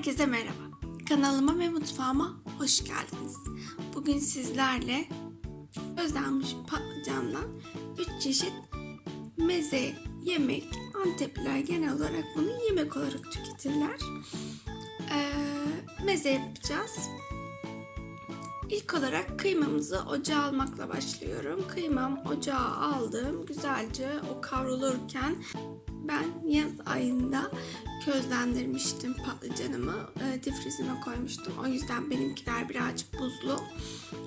Herkese merhaba. Kanalıma ve mutfağıma hoş geldiniz. Bugün sizlerle özlenmiş patlıcandan 3 çeşit meze, yemek, Antepliler genel olarak bunu yemek olarak tüketirler. Ee, meze yapacağız. İlk olarak kıymamızı ocağa almakla başlıyorum. Kıymam ocağa aldım. Güzelce o kavrulurken ben yaz ayında közlendirmiştim patlıcanımı. E, difrizime koymuştum. O yüzden benimkiler birazcık buzlu.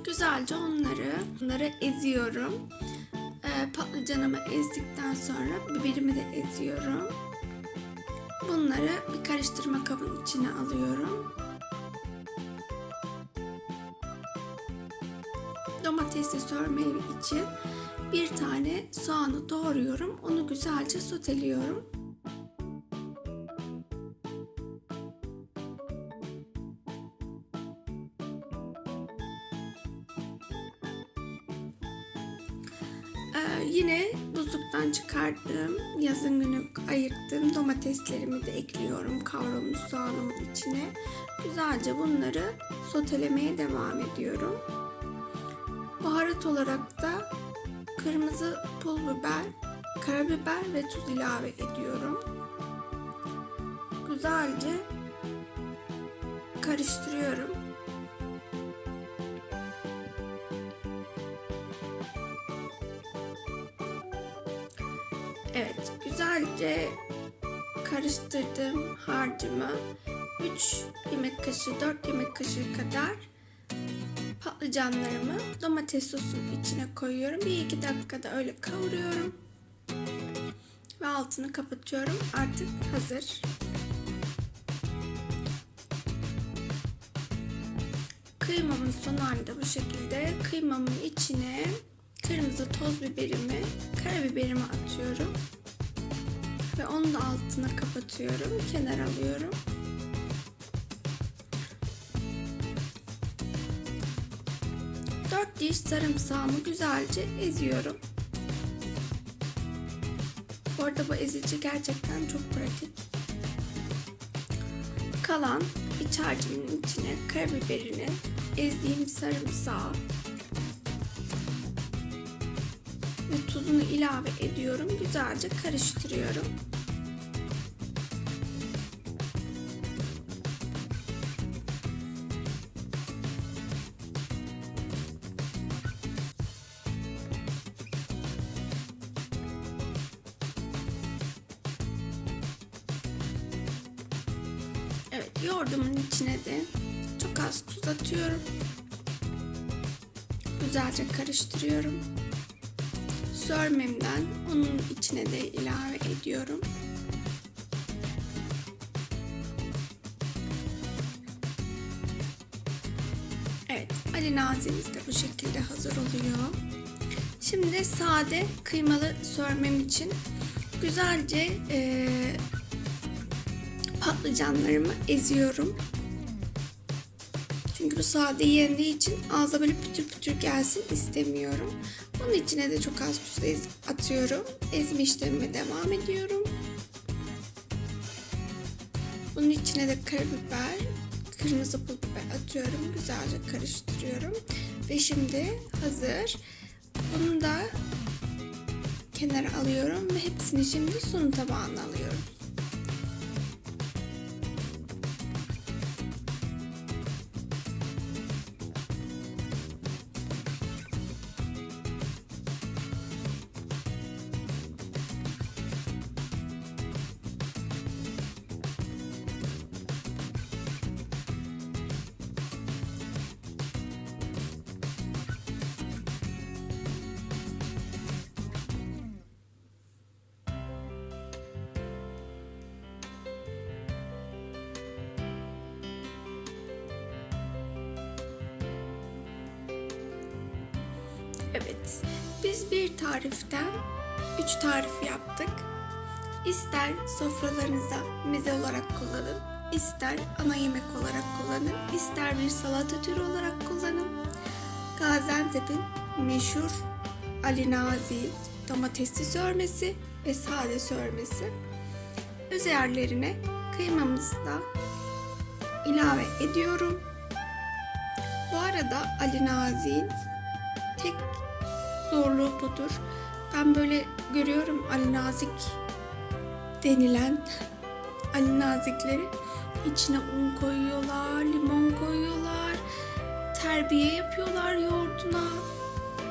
Güzelce onları, onları eziyorum. E, patlıcanımı ezdikten sonra biberimi de eziyorum. Bunları bir karıştırma kabın içine alıyorum. Domatesi sörmeyi için bir tane soğanı doğruyorum. Onu güzelce soteliyorum. Ee, yine buzluktan çıkardığım, yazın günü ayırttığım domateslerimi de ekliyorum kavrulmuş soğanımın içine. Güzelce bunları sotelemeye devam ediyorum. Baharat olarak da kırmızı pul biber, karabiber ve tuz ilave ediyorum. Güzelce karıştırıyorum. Evet, güzelce karıştırdığım harcımı 3 yemek kaşığı, 4 yemek kaşığı kadar patlıcanlarımı domates sosunun içine koyuyorum. Bir iki dakikada öyle kavuruyorum. Ve altını kapatıyorum. Artık hazır. Kıymamın son halinde bu şekilde. Kıymamın içine kırmızı toz biberimi, karabiberimi atıyorum. Ve onun da altına kapatıyorum. Kenar alıyorum. Diş sarımsağımı güzelce eziyorum. Bu arada bu ezici gerçekten çok pratik. Kalan iç harcımın içine karabiberini, ezdiğim sarımsağı ve tuzunu ilave ediyorum. Güzelce karıştırıyorum. Evet, yoğurdumun içine de çok az tuz atıyorum. Güzelce karıştırıyorum. Sörmemden onun içine de ilave ediyorum. Evet, Ali Nazimiz de bu şekilde hazır oluyor. Şimdi de sade kıymalı sörmem için güzelce e, patlıcanlarımı eziyorum. Çünkü bu sade yendiği için ağza böyle pütür pütür gelsin istemiyorum. Bunun içine de çok az tuz atıyorum. Ezme işlemime devam ediyorum. Bunun içine de karabiber, kırmızı pul biber atıyorum. Güzelce karıştırıyorum. Ve şimdi hazır. Bunu da kenara alıyorum ve hepsini şimdi sunum tabağına alıyorum. Evet, biz bir tariften üç tarif yaptık. İster sofralarınıza meze olarak kullanın, ister ana yemek olarak kullanın, ister bir salata türü olarak kullanın. Gaziantep'in meşhur Ali Nazi domatesli sörmesi ve sade sörmesi. Üzerlerine kıymamızla ilave ediyorum. Bu arada Ali Nazik'in tek zorluğu budur. Ben böyle görüyorum Ali Nazik denilen Ali Nazikleri içine un koyuyorlar, limon koyuyorlar, terbiye yapıyorlar yoğurduna.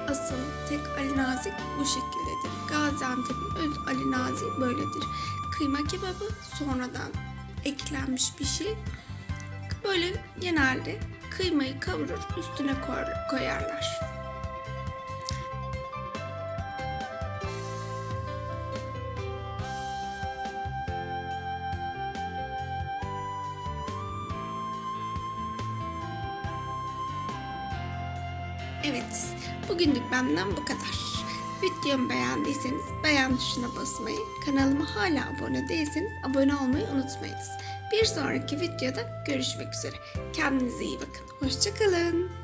Asıl tek Ali Nazik bu şekildedir. Gaziantep'in öz Ali Nazik böyledir. Kıyma kebabı sonradan eklenmiş bir şey. Böyle genelde kıymayı kavurur üstüne koy- koyarlar. Evet, bugünlük benden bu kadar. Videomu beğendiyseniz beğen tuşuna basmayı, kanalıma hala abone değilseniz abone olmayı unutmayınız. Bir sonraki videoda görüşmek üzere. Kendinize iyi bakın. Hoşçakalın.